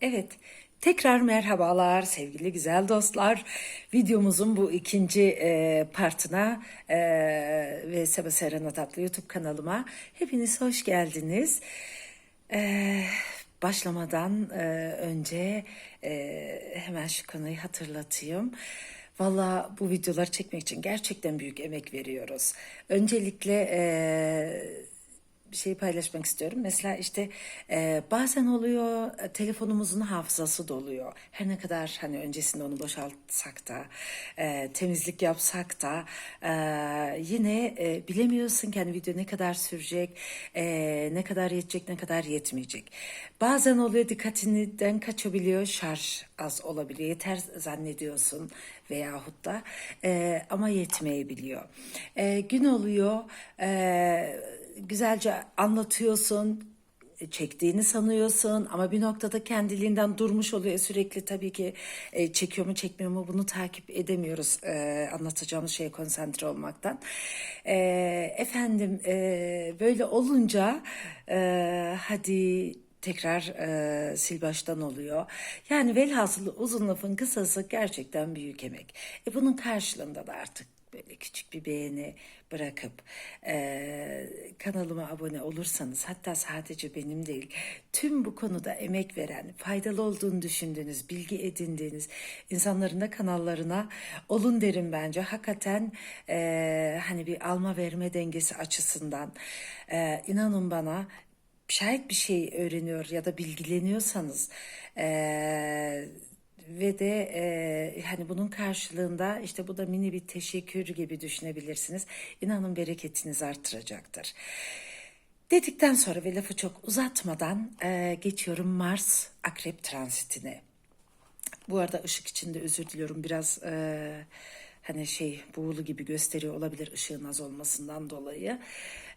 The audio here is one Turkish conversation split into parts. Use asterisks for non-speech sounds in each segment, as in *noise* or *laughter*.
Evet, tekrar merhabalar sevgili güzel dostlar. Videomuzun bu ikinci e, partına e, ve Seba Serena Tatlı YouTube kanalıma hepiniz hoş geldiniz. E, başlamadan e, önce e, hemen şu konuyu hatırlatayım. Valla bu videoları çekmek için gerçekten büyük emek veriyoruz. Öncelikle e, bir şey paylaşmak istiyorum. Mesela işte e, bazen oluyor e, telefonumuzun hafızası doluyor. Her ne kadar hani öncesinde onu boşaltsak da e, temizlik yapsak da e, yine e, bilemiyorsun ki hani video ne kadar sürecek, e, ne kadar yetecek, ne kadar yetmeyecek. Bazen oluyor dikkatinden kaçabiliyor, şarj az olabiliyor. Yeter zannediyorsun veyahut da e, ama yetmeyebiliyor. E, gün oluyor, e, güzelce anlatıyorsun, çektiğini sanıyorsun ama bir noktada kendiliğinden durmuş oluyor. Sürekli tabii ki e, çekiyor mu çekmiyor mu bunu takip edemiyoruz e, anlatacağımız şeye konsantre olmaktan. E, efendim e, böyle olunca e, hadi tekrar e, sil baştan oluyor. Yani velhasılı uzun lafın kısası gerçekten büyük emek. E, bunun karşılığında da artık böyle küçük bir beğeni bırakıp e, kanalıma abone olursanız hatta sadece benim değil tüm bu konuda emek veren faydalı olduğunu düşündüğünüz bilgi edindiğiniz insanların da kanallarına olun derim bence. Hakikaten e, hani bir alma verme dengesi açısından e, inanın bana şayet bir şey öğreniyor ya da bilgileniyorsanız eee, ve de eee, hani bunun karşılığında işte bu da mini bir teşekkür gibi düşünebilirsiniz. İnanın bereketiniz artıracaktır. Dedikten sonra ve lafı çok uzatmadan eee, geçiyorum Mars Akrep transitine. Bu arada ışık içinde özür diliyorum biraz eee, hani şey buğulu gibi gösteriyor olabilir ışığın az olmasından dolayı.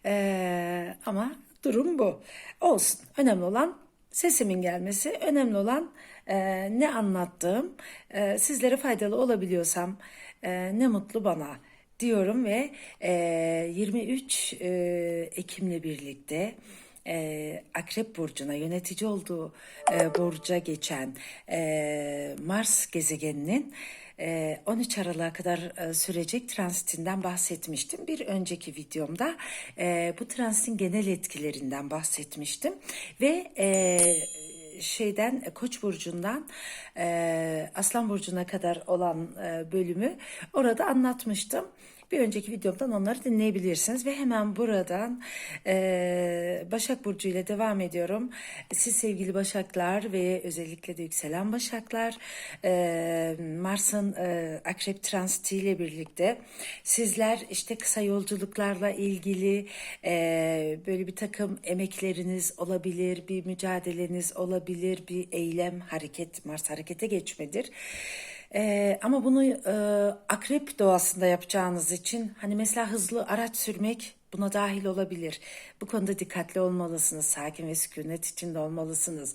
Eee, ama durum bu. Olsun. Önemli olan sesimin gelmesi. Önemli olan eee, ne anlattığım. Eee, sizlere faydalı olabiliyorsam eee, ne mutlu bana diyorum ve eee, 23 eee, Ekim'le birlikte e, Akrep Burcu'na yönetici olduğu e, burca geçen e, Mars gezegeninin e, 13 Aralık'a kadar e, sürecek transitinden bahsetmiştim. Bir önceki videomda e, bu transitin genel etkilerinden bahsetmiştim ve e, şeyden e, Koç burcundan e, Aslan burcuna kadar olan e, bölümü orada anlatmıştım. Bir önceki videomdan onları dinleyebilirsiniz ve hemen buradan e, Başak Burcu ile devam ediyorum. Siz sevgili Başaklar ve özellikle de yükselen Başaklar e, Mars'ın e, Akrep transiti ile birlikte sizler işte kısa yolculuklarla ilgili e, böyle bir takım emekleriniz olabilir, bir mücadeleniz olabilir, bir eylem, hareket, Mars harekete geçmedir. Ee, ama bunu e, akrep doğasında yapacağınız için hani mesela hızlı araç sürmek buna dahil olabilir. Bu konuda dikkatli olmalısınız. Sakin ve sükunet içinde olmalısınız.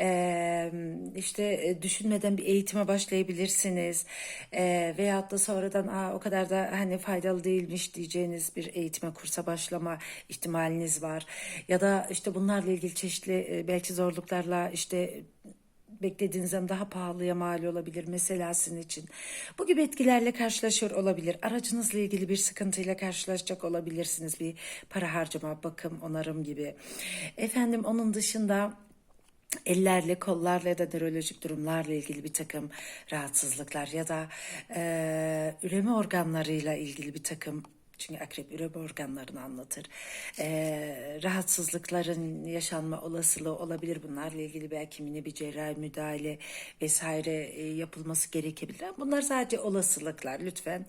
Ee, işte e, düşünmeden bir eğitime başlayabilirsiniz. Ee, veyahut da sonradan Aa, o kadar da hani faydalı değilmiş diyeceğiniz bir eğitime kursa başlama ihtimaliniz var. Ya da işte bunlarla ilgili çeşitli e, belki zorluklarla işte beklediğinizden daha pahalıya mal olabilir mesela sizin için. Bu gibi etkilerle karşılaşıyor olabilir. Aracınızla ilgili bir sıkıntıyla karşılaşacak olabilirsiniz. Bir para harcama, bakım, onarım gibi. Efendim onun dışında ellerle, kollarla ya da nörolojik durumlarla ilgili bir takım rahatsızlıklar ya da e, üreme organlarıyla ilgili bir takım çünkü akrep üreme organlarını anlatır. Ee, rahatsızlıkların yaşanma olasılığı olabilir. Bunlarla ilgili belki yine bir cerrahi müdahale vesaire e, yapılması gerekebilir. Bunlar sadece olasılıklar. Lütfen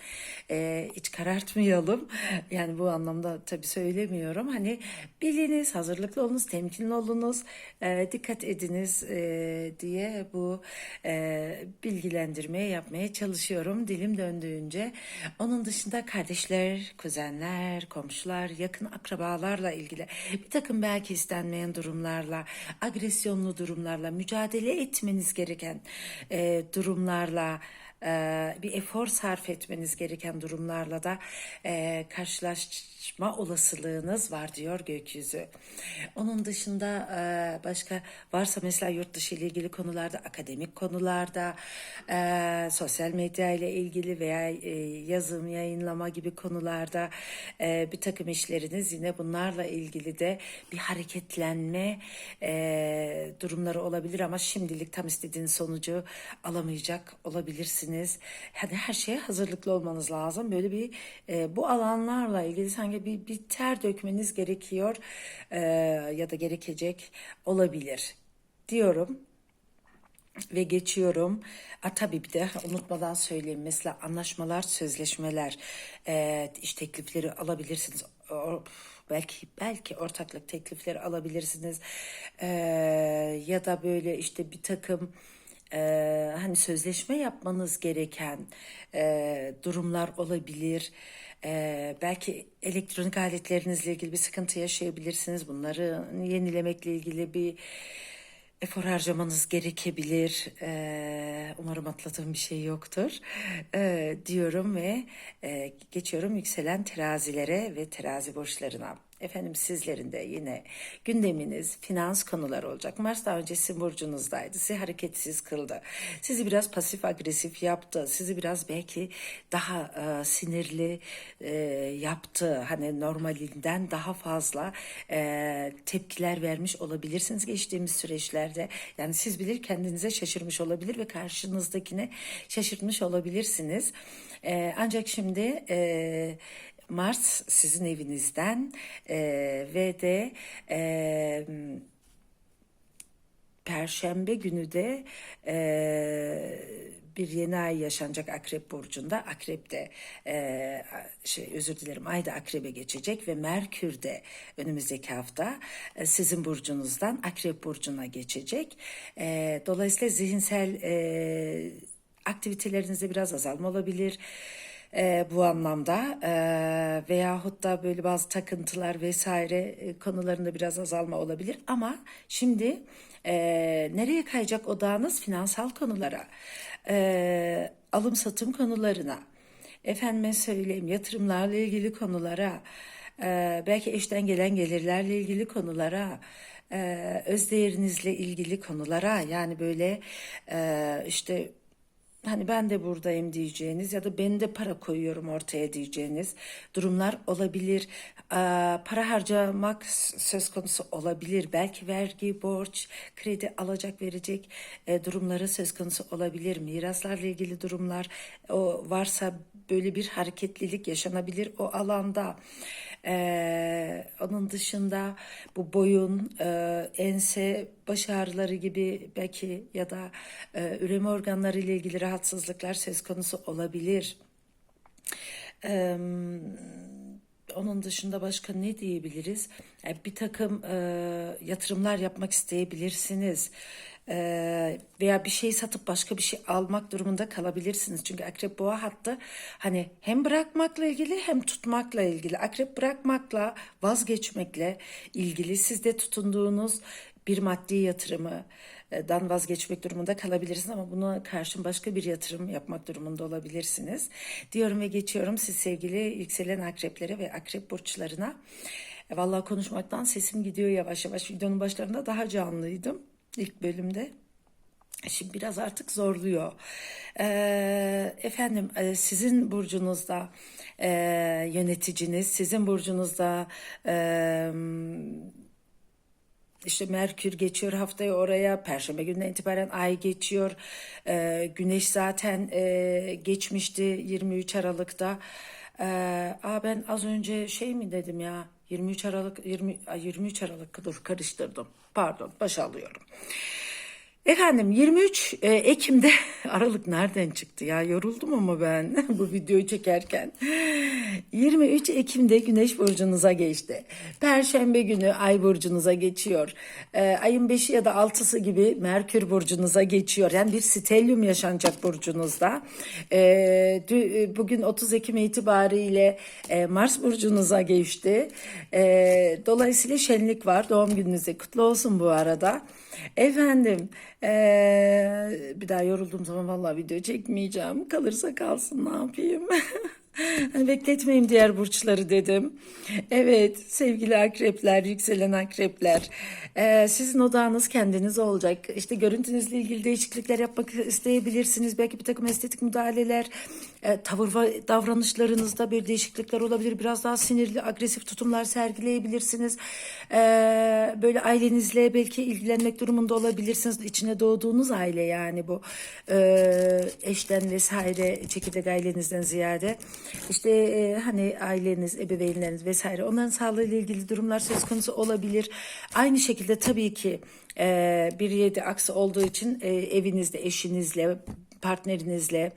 e, hiç karartmayalım. *laughs* Yani bu anlamda tabii söylemiyorum. Hani biliniz, hazırlıklı olunuz, temkinli olunuz, e, dikkat ediniz e, diye bu e, bilgilendirmeyi yapmaya çalışıyorum dilim döndüğünce. Onun dışında kardeşler, kuzenler, komşular, yakın akrabalarla ilgili bir takım belki istenmeyen durumlarla, agresyonlu durumlarla, mücadele etmeniz gereken e, durumlarla e, bir efor sarf etmeniz gereken durumlarla da e, karşılaşma olasılığınız var diyor gökyüzü. Onun dışında e, başka varsa mesela yurt dışı ile ilgili konularda, akademik konularda, e, sosyal medya ile ilgili veya e, yazım, yayınlama gibi konularda bir takım işleriniz yine bunlarla ilgili de bir hareketlenme durumları olabilir ama şimdilik tam istediğiniz sonucu alamayacak olabilirsiniz. Yani her şeye hazırlıklı olmanız lazım. Böyle bir bu alanlarla ilgili sanki bir, bir ter dökmeniz gerekiyor e, ya da gerekecek olabilir diyorum ve geçiyorum. A, tabii bir de unutmadan söyleyeyim. Mesela anlaşmalar, sözleşmeler, e, iş teklifleri alabilirsiniz. O, belki belki ortaklık teklifleri alabilirsiniz. E, ya da böyle işte bir takım e, hani sözleşme yapmanız gereken e, durumlar olabilir. E, belki elektronik aletlerinizle ilgili bir sıkıntı yaşayabilirsiniz. Bunları yenilemekle ilgili bir efor harcamanız gerekebilir. Ee, umarım atladığım bir şey yoktur. Ee, diyorum ve e, geçiyorum yükselen terazilere ve terazi burçlarına. Efendim sizlerin de yine gündeminiz finans konuları olacak. Mars daha önce sizin burcunuzdaydı. Sizi hareketsiz kıldı. Sizi biraz pasif agresif yaptı. Sizi biraz belki daha e, sinirli e, yaptı. Hani normalinden daha fazla e, tepkiler vermiş olabilirsiniz geçtiğimiz süreçlerde. Yani siz bilir kendinize şaşırmış olabilir ve karşınızdakine şaşırtmış olabilirsiniz. E, ancak şimdi e, Mars sizin evinizden e, ve de e, Perşembe günü de e, bir yeni ay yaşanacak Akrep Burcu'nda. Akrep de e, şey özür dilerim ay da Akrep'e geçecek ve Merkür de önümüzdeki hafta e, sizin burcunuzdan Akrep Burcu'na geçecek. E, dolayısıyla zihinsel e, aktivitelerinizde biraz azalma olabilir e, bu anlamda e, veyahut da böyle bazı takıntılar vesaire e, konularında biraz azalma olabilir. Ama şimdi e, nereye kayacak odağınız finansal konulara e, alım satım konularına efendime söyleyeyim yatırımlarla ilgili konulara e, belki eşten gelen gelirlerle ilgili konulara e, öz değerinizle ilgili konulara yani böyle e, işte hani ben de buradayım diyeceğiniz ya da ben de para koyuyorum ortaya diyeceğiniz durumlar olabilir. Para harcamak söz konusu olabilir. Belki vergi, borç, kredi alacak verecek e, durumları söz konusu olabilir. Miraslarla ilgili durumlar o varsa böyle bir hareketlilik yaşanabilir o alanda. Ee, onun dışında bu boyun, e, ense, baş ağrıları gibi belki ya da e, üreme organları ile ilgili rahatsızlıklar söz konusu olabilir. Ee, onun dışında başka ne diyebiliriz? Yani bir takım e, yatırımlar yapmak isteyebilirsiniz. E, veya bir şey satıp başka bir şey almak durumunda kalabilirsiniz. Çünkü akrep boğa hattı hani hem bırakmakla ilgili hem tutmakla ilgili. Akrep bırakmakla vazgeçmekle ilgili sizde tutunduğunuz bir maddi yatırımı dan vazgeçmek durumunda kalabilirsiniz ama buna karşın başka bir yatırım yapmak durumunda olabilirsiniz. Diyorum ve geçiyorum siz sevgili yükselen akreplere ve akrep burçlarına. Vallahi konuşmaktan sesim gidiyor yavaş yavaş. Videonun başlarında daha canlıydım ilk bölümde. Şimdi biraz artık zorluyor. Ee, efendim e, sizin burcunuzda e, yöneticiniz, sizin burcunuzda e, işte Merkür geçiyor haftaya oraya. Perşembe gününden itibaren ay geçiyor. Ee, güneş zaten e, geçmişti 23 Aralık'ta. Ee, aa ben az önce şey mi dedim ya 23 Aralık 20 23 Aralık dur karıştırdım. Pardon baş alıyorum. Efendim 23 e, Ekim'de *laughs* Aralık nereden çıktı ya yoruldum ama ben *laughs* bu videoyu çekerken 23 Ekim'de Güneş burcunuza geçti. Perşembe günü Ay burcunuza geçiyor. E, ayın 5'i ya da 6'sı gibi Merkür burcunuza geçiyor. Yani bir stelyum yaşanacak burcunuzda. E, bugün 30 Ekim itibariyle Mars burcunuza geçti. Dolayısıyla şenlik var. Doğum gününüzde kutlu olsun bu arada. Efendim Ee, bir daha yorulduğum zaman vallahi video çekmeyeceğim. Kalırsa kalsın ne yapayım. *laughs* *laughs* Bekletmeyeyim diğer burçları dedim. Evet sevgili akrepler, yükselen akrepler. Ee, sizin odağınız kendiniz olacak. İşte görüntünüzle ilgili değişiklikler yapmak isteyebilirsiniz. Belki bir takım estetik müdahaleler, e, tavır ve davranışlarınızda bir değişiklikler olabilir. Biraz daha sinirli, agresif tutumlar sergileyebilirsiniz. Ee, böyle ailenizle belki ilgilenmek durumunda olabilirsiniz. İçine doğduğunuz aile yani bu. Ee, eşten vesaire, çekirdek ailenizden ziyade. İşte e, hani aileniz, ebeveynleriniz vesaire onların sağlığıyla ilgili durumlar söz konusu olabilir. Aynı şekilde tabii ki e, bir yedi aksi olduğu için e, evinizde, eşinizle, partnerinizle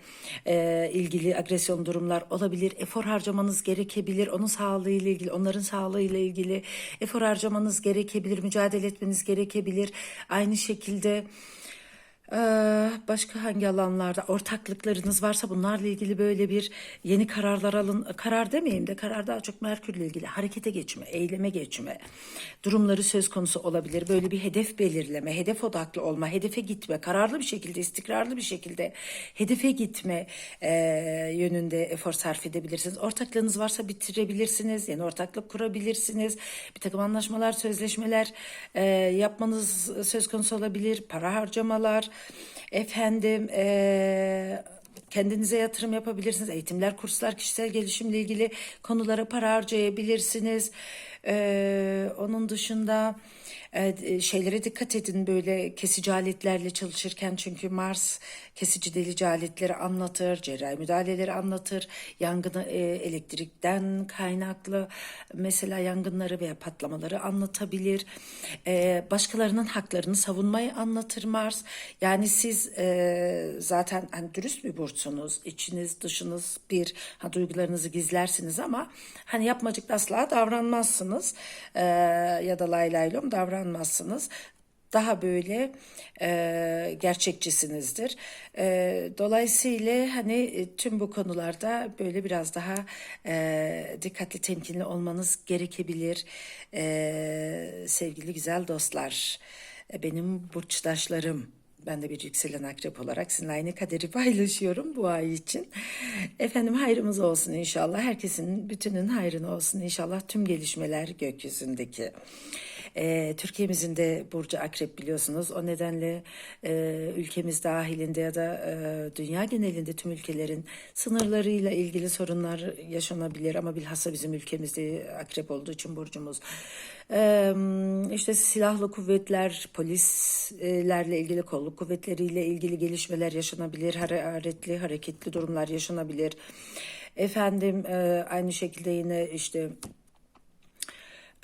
e, ilgili agresyon durumlar olabilir. Efor harcamanız gerekebilir. Onun sağlığıyla ilgili, onların sağlığıyla ilgili efor harcamanız gerekebilir. Mücadele etmeniz gerekebilir. Aynı şekilde ee, başka hangi alanlarda ortaklıklarınız varsa bunlarla ilgili böyle bir yeni kararlar alın. Karar demeyeyim de karar daha çok Merkür'le ilgili harekete geçme, eyleme geçme durumları söz konusu olabilir. Böyle bir hedef belirleme, hedef odaklı olma, hedefe gitme, kararlı bir şekilde, istikrarlı bir şekilde hedefe gitme e, yönünde efor sarf edebilirsiniz. Ortaklığınız varsa bitirebilirsiniz, yeni ortaklık kurabilirsiniz. Bir takım anlaşmalar, sözleşmeler e, yapmanız söz konusu olabilir. Para harcamalar, efendim e, kendinize yatırım yapabilirsiniz. Eğitimler, kurslar, kişisel gelişimle ilgili konulara para harcayabilirsiniz. E, onun dışında e, şeylere dikkat edin böyle kesici aletlerle çalışırken çünkü Mars kesici delici aletleri anlatır, cerrahi müdahaleleri anlatır, yangını e, elektrikten kaynaklı mesela yangınları veya patlamaları anlatabilir. E, başkalarının haklarını savunmayı anlatır Mars. Yani siz e, zaten hani dürüst bir burçsunuz. İçiniz dışınız bir. Ha, duygularınızı gizlersiniz ama hani yapmacık asla davranmazsınız. E, ya da lay laylom davranmazsınız daha böyle e, gerçekçisinizdir. E, dolayısıyla hani e, tüm bu konularda böyle biraz daha e, dikkatli temkinli olmanız gerekebilir e, sevgili güzel dostlar. E, benim burçtaşlarım. Ben de bir yükselen akrep olarak sizinle aynı kaderi *laughs* paylaşıyorum bu ay için. Efendim hayrımız olsun inşallah. Herkesin bütünün hayrını olsun inşallah. Tüm gelişmeler gökyüzündeki. E, Türkiye'mizin de burcu akrep biliyorsunuz. O nedenle e, ülkemiz dahilinde ya da e, dünya genelinde tüm ülkelerin sınırlarıyla ilgili sorunlar yaşanabilir. Ama bilhassa bizim ülkemizde akrep olduğu için burcumuz. E, işte silahlı kuvvetler, polislerle ilgili, kolluk kuvvetleriyle ilgili gelişmeler yaşanabilir. Hararetli, hareketli durumlar yaşanabilir. Efendim e, aynı şekilde yine işte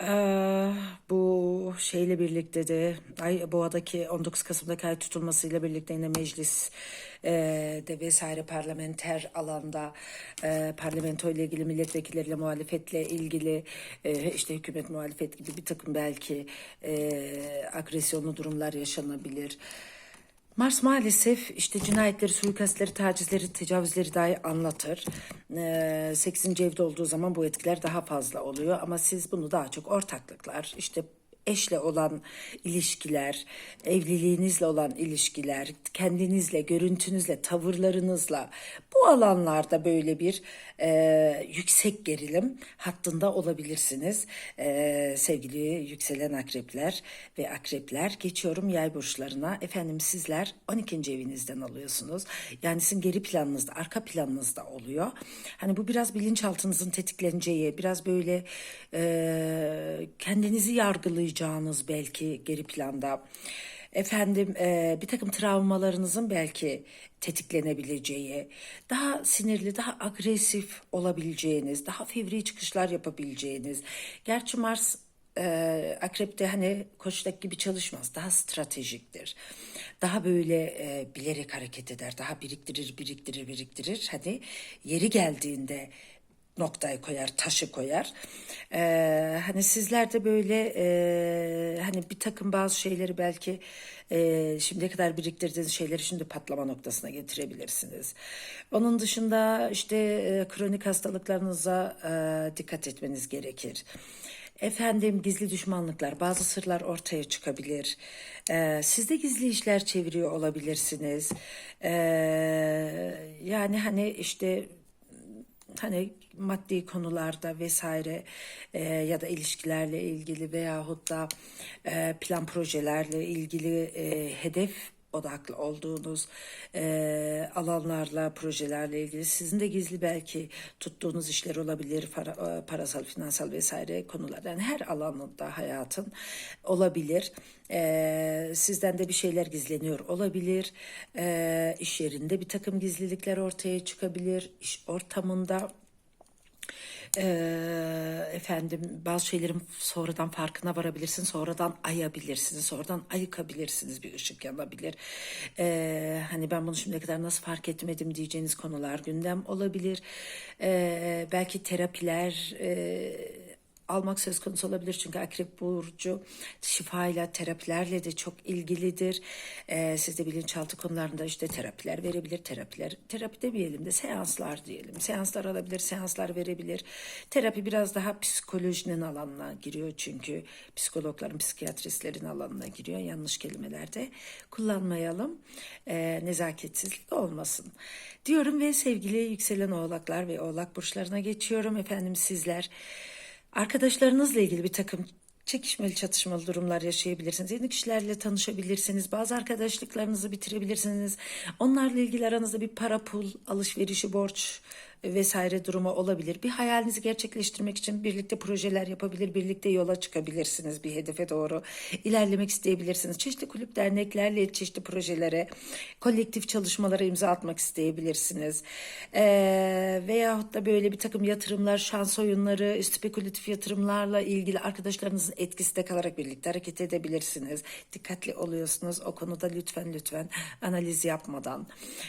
ee, bu şeyle birlikte de ay Boğa'daki 19 Kasım'daki ay tutulmasıyla birlikte yine meclis e, de vesaire parlamenter alanda e, parlamento ile ilgili milletvekilleriyle muhalefetle ilgili e, işte hükümet muhalefet gibi bir takım belki e, agresyonlu durumlar yaşanabilir. Mars maalesef işte cinayetleri, suikastleri, tacizleri, tecavüzleri dahi anlatır. Ee, 8. evde olduğu zaman bu etkiler daha fazla oluyor ama siz bunu daha çok ortaklıklar, işte eşle olan ilişkiler, evliliğinizle olan ilişkiler, kendinizle, görüntünüzle, tavırlarınızla bu alanlarda böyle bir e, yüksek gerilim hattında olabilirsiniz. E, sevgili yükselen akrepler ve akrepler geçiyorum yay burçlarına. Efendim sizler 12. evinizden alıyorsunuz. Yani sizin geri planınızda, arka planınızda oluyor. Hani bu biraz bilinçaltınızın tetikleneceği, biraz böyle e, kendinizi yargılayacağınız belki geri planda efendim e, bir takım travmalarınızın belki tetiklenebileceği, daha sinirli, daha agresif olabileceğiniz, daha fevri çıkışlar yapabileceğiniz. Gerçi Mars e, Akrep'te hani koçtaki gibi çalışmaz. Daha stratejiktir. Daha böyle e, bilerek hareket eder. Daha biriktirir, biriktirir, biriktirir. Hani yeri geldiğinde noktayı koyar, taşı koyar. Ee, hani sizler de böyle e, hani bir takım bazı şeyleri belki e, şimdiye kadar biriktirdiğiniz şeyleri şimdi patlama noktasına getirebilirsiniz. Onun dışında işte e, kronik hastalıklarınıza e, dikkat etmeniz gerekir. Efendim gizli düşmanlıklar, bazı sırlar ortaya çıkabilir. Ee, siz de gizli işler çeviriyor olabilirsiniz. Ee, yani hani işte hani maddi konularda vesaire e, ya da ilişkilerle ilgili veyahut da e, plan projelerle ilgili e, hedef odaklı olduğunuz e, alanlarla, projelerle ilgili sizin de gizli belki tuttuğunuz işler olabilir, para, e, parasal, finansal vesaire konular. Yani her alanında hayatın olabilir. E, sizden de bir şeyler gizleniyor olabilir. E, iş yerinde bir takım gizlilikler ortaya çıkabilir. İş ortamında ee, efendim bazı şeylerin sonradan farkına varabilirsiniz, sonradan ayabilirsiniz, sonradan ayıkabilirsiniz bir ışık yanabilir. Ee, hani ben bunu şimdiye kadar nasıl fark etmedim diyeceğiniz konular gündem olabilir. Ee, belki terapiler... E, almak söz konusu olabilir. Çünkü Akrep Burcu şifayla, terapilerle de çok ilgilidir. Ee, siz de bilinçaltı konularında işte terapiler verebilir. Terapiler, terapi demeyelim de seanslar diyelim. Seanslar alabilir, seanslar verebilir. Terapi biraz daha psikolojinin alanına giriyor çünkü. Psikologların, psikiyatristlerin alanına giriyor. Yanlış kelimelerde kullanmayalım. Ee, nezaketsizlik olmasın. Diyorum ve sevgili yükselen oğlaklar ve oğlak burçlarına geçiyorum. Efendim sizler Arkadaşlarınızla ilgili bir takım çekişmeli çatışmalı durumlar yaşayabilirsiniz. Yeni kişilerle tanışabilirsiniz. Bazı arkadaşlıklarınızı bitirebilirsiniz. Onlarla ilgili aranızda bir para pul, alışverişi, borç vesaire durumu olabilir. Bir hayalinizi gerçekleştirmek için birlikte projeler yapabilir, birlikte yola çıkabilirsiniz bir hedefe doğru. ilerlemek isteyebilirsiniz. Çeşitli kulüp derneklerle çeşitli projelere, kolektif çalışmalara imza atmak isteyebilirsiniz. Ee, veyahut da böyle bir takım yatırımlar, şans oyunları, spekülatif yatırımlarla ilgili arkadaşlarınızın etkisinde kalarak birlikte hareket edebilirsiniz. Dikkatli oluyorsunuz. O konuda lütfen lütfen analiz yapmadan,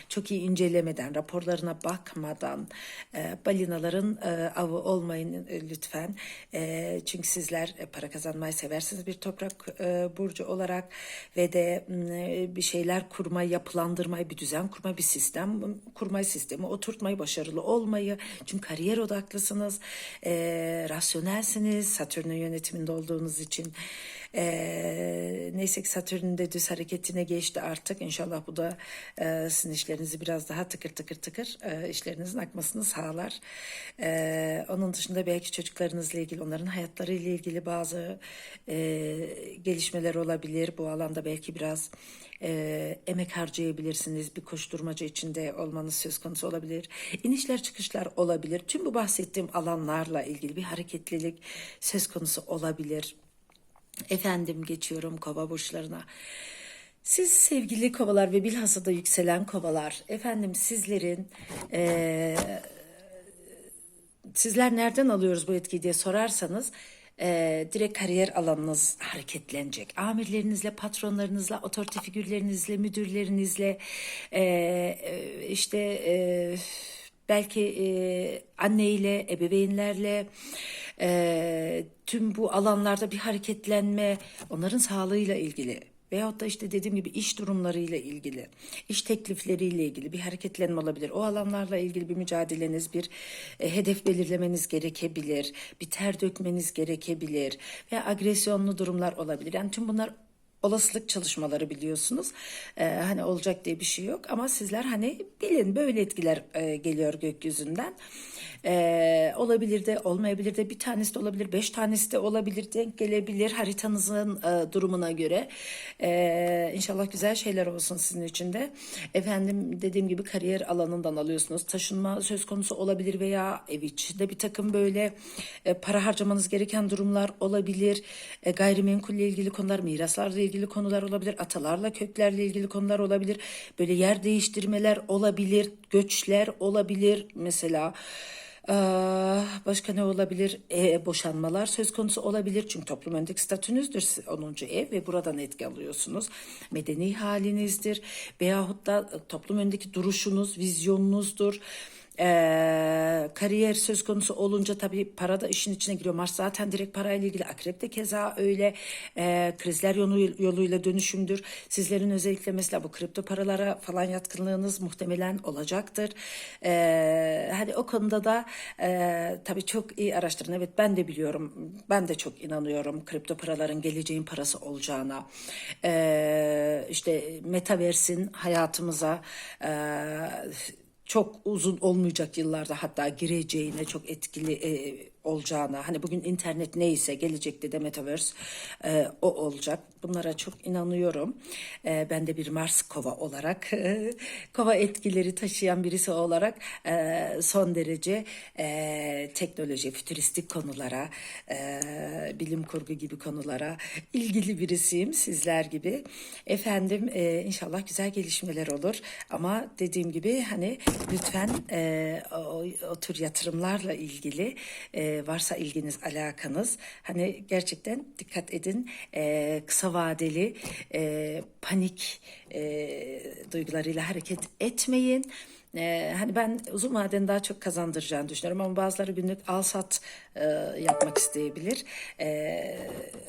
çok iyi incelemeden, raporlarına bakmadan, e, balinaların e, avı olmayın e, lütfen. E, çünkü sizler e, para kazanmayı seversiniz bir toprak e, burcu olarak ve de e, bir şeyler kurmayı, yapılandırmayı, bir düzen kurmayı, bir sistem kurmayı, sistemi oturtmayı, başarılı olmayı. Çünkü kariyer odaklısınız, e, rasyonelsiniz, Satürn'ün yönetiminde olduğunuz için. E, neyse ki Satürn'ün de düz hareketine geçti artık. İnşallah bu da e, sizin işlerinizi biraz daha tıkır tıkır tıkır e, işlerinizin akmasını sağlar. E, onun dışında belki çocuklarınızla ilgili, onların hayatlarıyla ilgili bazı e, gelişmeler olabilir. Bu alanda belki biraz e, emek harcayabilirsiniz. Bir koşturmaca içinde olmanız söz konusu olabilir. İnişler çıkışlar olabilir. Tüm bu bahsettiğim alanlarla ilgili bir hareketlilik söz konusu olabilir. Efendim geçiyorum kova burçlarına. Siz sevgili kovalar ve bilhassa da yükselen kovalar, efendim sizlerin eee, sizler nereden alıyoruz bu etkiyi diye sorarsanız eee, direkt kariyer alanınız hareketlenecek. Amirlerinizle, patronlarınızla, otorite figürlerinizle, müdürlerinizle, eee, işte eee, belki e, anneyle, ebeveynlerle e, tüm bu alanlarda bir hareketlenme, onların sağlığıyla ilgili veyahut da işte dediğim gibi iş durumlarıyla ilgili, iş teklifleriyle ilgili bir hareketlenme olabilir. O alanlarla ilgili bir mücadeleniz, bir e, hedef belirlemeniz gerekebilir, bir ter dökmeniz gerekebilir ve agresyonlu durumlar olabilir. Yani tüm bunlar olasılık çalışmaları biliyorsunuz. Ee, hani olacak diye bir şey yok ama sizler hani bilin böyle etkiler e, geliyor gökyüzünden. Ee, olabilir de olmayabilir de bir tanesi de olabilir, beş tanesi de olabilir, denk gelebilir haritanızın e, durumuna göre. Ee, inşallah güzel şeyler olsun sizin için de. Efendim dediğim gibi kariyer alanından alıyorsunuz. Taşınma söz konusu olabilir veya ev içinde bir takım böyle e, para harcamanız gereken durumlar olabilir. E, gayrimenkulle ilgili konular, miraslarla ilgili konular olabilir. Atalarla, köklerle ilgili konular olabilir. Böyle yer değiştirmeler olabilir, göçler olabilir mesela. Başka ne olabilir? E, boşanmalar söz konusu olabilir. Çünkü toplum öndeki statünüzdür 10. ev ve buradan etki alıyorsunuz. Medeni halinizdir. Veyahut da toplum öndeki duruşunuz, vizyonunuzdur. Ee, kariyer söz konusu olunca tabii para da işin içine giriyor. Mars zaten direkt parayla ilgili. Akrep de keza öyle. Ee, krizler yolu, yoluyla dönüşümdür. Sizlerin özellikle mesela bu kripto paralara falan yatkınlığınız muhtemelen olacaktır. Ee, hani o konuda da e, tabii çok iyi araştırın. Evet ben de biliyorum. Ben de çok inanıyorum kripto paraların geleceğin parası olacağına. Ee, işte metaversin hayatımıza e, çok uzun olmayacak yıllarda hatta gireceğine çok etkili e, olacağına hani bugün internet neyse gelecekte de metaverse e, o olacak. Bunlara çok inanıyorum. E, ben de bir Mars kova olarak kova etkileri taşıyan birisi olarak e, son derece e, teknoloji fütüristik konulara e, bilim kurgu gibi konulara ilgili birisiyim sizler gibi. Efendim e, inşallah güzel gelişmeler olur. Ama dediğim gibi hani lütfen e, o, o tür yatırımlarla ilgili e, varsa ilginiz alakanız hani gerçekten dikkat edin e, kısa vadeli e, panik e, duygularıyla hareket etmeyin. Ee, hani ben uzun vadede daha çok kazandıracağını düşünüyorum ama bazıları günlük al sat e, yapmak isteyebilir. Ee,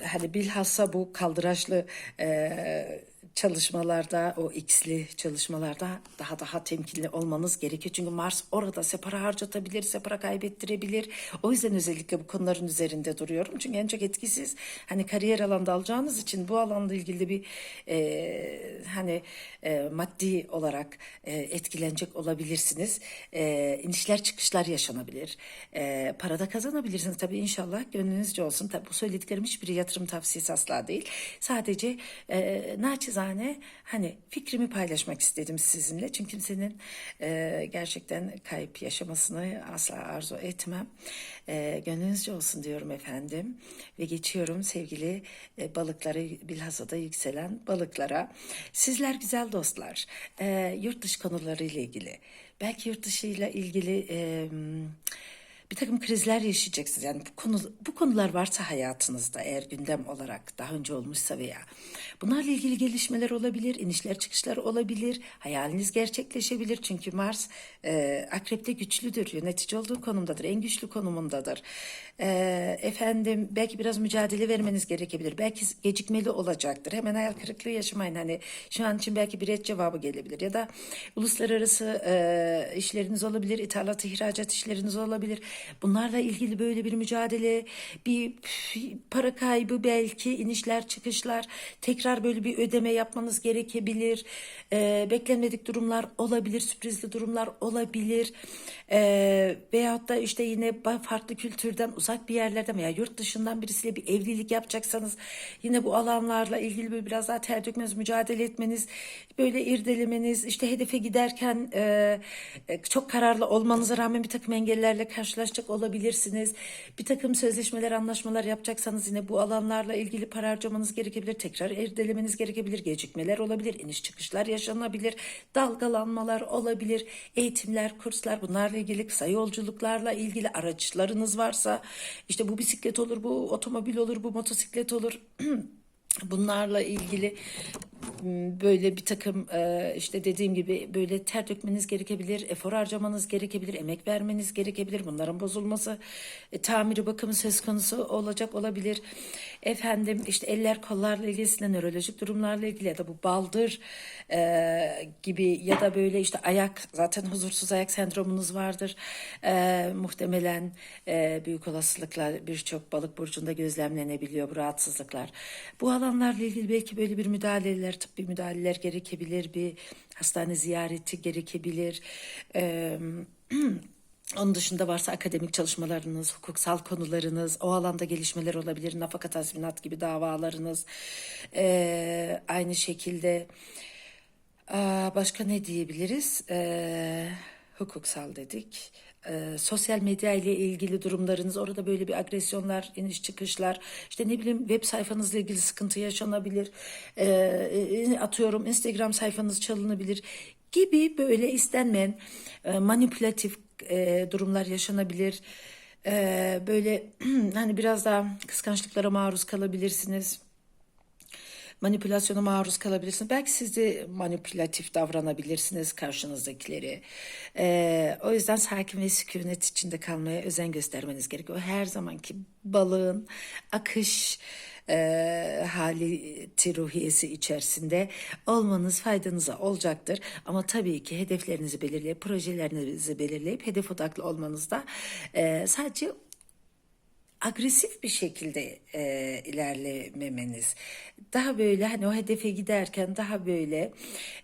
hani bilhassa bu kaldıraçlı e, çalışmalarda o x'li çalışmalarda daha daha temkinli olmanız gerekiyor. Çünkü Mars orada separa harcatabilir, separa kaybettirebilir. O yüzden özellikle bu konuların üzerinde duruyorum. Çünkü en çok etkisiz hani kariyer alanda alacağınız için bu alanla ilgili bir e, hani e, maddi olarak e, etkilenecek olabilirsiniz. E, inişler çıkışlar yaşanabilir. E, parada kazanabilirsiniz. Tabii inşallah gönlünüzce olsun. Tabii bu söylediklerim hiçbiri yatırım tavsiyesi asla değil. Sadece e, naçizane hani fikrimi paylaşmak istedim sizinle. Çünkü kimsenin e, gerçekten kayıp yaşamasını asla arzu etmem. E, gönlünüzce olsun diyorum efendim. Ve geçiyorum sevgili e, balıkları bilhassa da yükselen balıklara. Sizler güzel dostlar. E, yurt dışı konularıyla ilgili. Belki yurt dışı ile ilgili... E, bir takım krizler yaşayacaksınız. Yani bu konu bu konular varsa hayatınızda eğer gündem olarak daha önce olmuşsa veya bunlarla ilgili gelişmeler olabilir, inişler çıkışlar olabilir, hayaliniz gerçekleşebilir. Çünkü Mars e, akrepte güçlüdür, yönetici olduğu konumdadır, en güçlü konumundadır. E, efendim belki biraz mücadele vermeniz gerekebilir, belki gecikmeli olacaktır. Hemen hayal kırıklığı yaşamayın. Hani şu an için belki bir ret cevabı gelebilir ya da uluslararası e, işleriniz olabilir, ithalat ihracat işleriniz olabilir. Bunlarla ilgili böyle bir mücadele, bir para kaybı belki, inişler çıkışlar, tekrar böyle bir ödeme yapmanız gerekebilir. E, beklenmedik durumlar olabilir, sürprizli durumlar olabilir. E, veyahut da işte yine farklı kültürden, uzak bir yerlerden veya yurt dışından birisiyle bir evlilik yapacaksanız yine bu alanlarla ilgili böyle biraz daha ter dökmeniz, mücadele etmeniz, böyle irdelemeniz, işte hedefe giderken e, çok kararlı olmanıza rağmen bir takım engellerle karşılaşacak olabilirsiniz. Bir takım sözleşmeler, anlaşmalar yapacaksanız yine bu alanlarla ilgili para harcamanız gerekebilir. Tekrar erdelemeniz gerekebilir. Gecikmeler olabilir. iniş çıkışlar yaşanabilir. Dalgalanmalar olabilir. Eğitimler, kurslar bunlarla ilgili kısa yolculuklarla ilgili araçlarınız varsa işte bu bisiklet olur, bu otomobil olur, bu motosiklet olur. *clears throat* Bunlarla ilgili böyle bir takım işte dediğim gibi böyle ter dökmeniz gerekebilir, efor harcamanız gerekebilir, emek vermeniz gerekebilir. Bunların bozulması, e, tamiri bakımı söz konusu olacak olabilir. Efendim işte eller kollarla ilgili nörolojik durumlarla ilgili ya da bu baldır gibi ya da böyle işte ayak zaten huzursuz ayak sendromunuz vardır. Muhtemelen büyük olasılıkla birçok balık burcunda gözlemlenebiliyor bu rahatsızlıklar. Bu alanlarla ilgili belki böyle bir müdahaleler, tıbbi müdahaleler gerekebilir, bir hastane ziyareti gerekebilir. Ee, *clears throat* Onun dışında varsa akademik çalışmalarınız, hukuksal konularınız, o alanda gelişmeler olabilir, nafaka tazminat gibi davalarınız. Ee, aynı şekilde başka ne diyebiliriz? Ee, hukuksal dedik e, sosyal medya ile ilgili durumlarınız orada böyle bir agresyonlar, iniş çıkışlar, işte ne bileyim web sayfanızla ilgili sıkıntı yaşanabilir. E, e, atıyorum Instagram sayfanız çalınabilir gibi böyle istenmeyen e, manipülatif e, durumlar yaşanabilir. E, böyle *clears throat* hani biraz daha kıskançlıklara maruz kalabilirsiniz manipülasyona maruz kalabilirsiniz. Belki siz de manipülatif davranabilirsiniz karşınızdakileri. Ee, o yüzden sakin ve sükunet içinde kalmaya özen göstermeniz gerekiyor. Her zamanki balığın akış e, haleti ruhiyesi içerisinde olmanız faydanıza olacaktır. Ama tabii ki hedeflerinizi belirleyip, projelerinizi belirleyip hedef odaklı olmanızda e, sadece agresif bir şekilde e, ilerlememeniz. Daha böyle hani o hedefe giderken daha böyle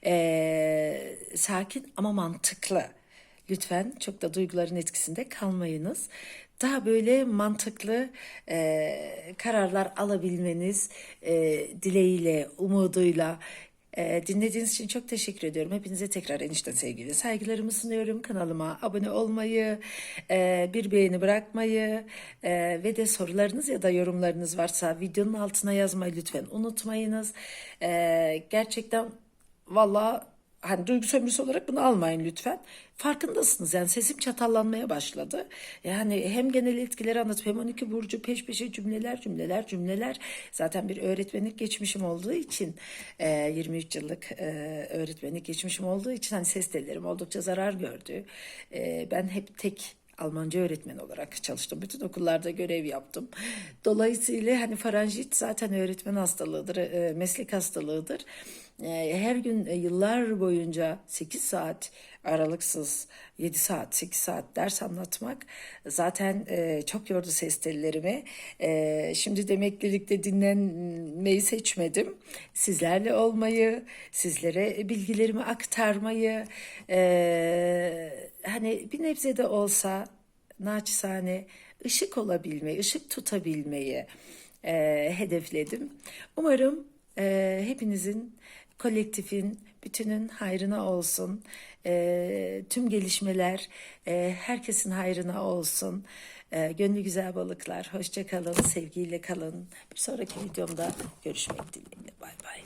e, sakin ama mantıklı. Lütfen çok da duyguların etkisinde kalmayınız. Daha böyle mantıklı e, kararlar alabilmeniz e, dileğiyle, umuduyla ee, dinlediğiniz için çok teşekkür ediyorum. Hepinize tekrar enişten sevgili saygılarımı sunuyorum. Kanalıma abone olmayı, e, bir beğeni bırakmayı e, ve de sorularınız ya da yorumlarınız varsa videonun altına yazmayı lütfen unutmayınız. E, gerçekten valla hani duygu sömürüsü olarak bunu almayın lütfen. Farkındasınız yani sesim çatallanmaya başladı. Yani hem genel etkileri anlatıp hem 12 burcu peş peşe cümleler cümleler cümleler. Zaten bir öğretmenlik geçmişim olduğu için e, 23 yıllık e, öğretmenlik geçmişim olduğu için hani ses tellerim oldukça zarar gördü. E, ben hep tek Almanca öğretmen olarak çalıştım. Bütün okullarda görev yaptım. Dolayısıyla hani faranjit zaten öğretmen hastalığıdır, e, meslek hastalığıdır. E, Her gün e, yıllar boyunca 8 saat aralıksız 7 saat 8 saat ders anlatmak zaten e, çok yordu ses tellerimi. E, Şimdi demeklilikte dinlenmeyi seçmedim. Sizlerle olmayı, sizlere bilgilerimi aktarmayı, hani bir nebze de olsa naçizane ışık olabilmeyi, ışık tutabilmeyi hedefledim. Umarım hepinizin, kolektifin, bütünün hayrına olsun. E, tüm gelişmeler e, herkesin hayrına olsun. E, gönlü güzel balıklar. Hoşça kalın, sevgiyle kalın. Bir sonraki videomda görüşmek dileğiyle. Bay bay.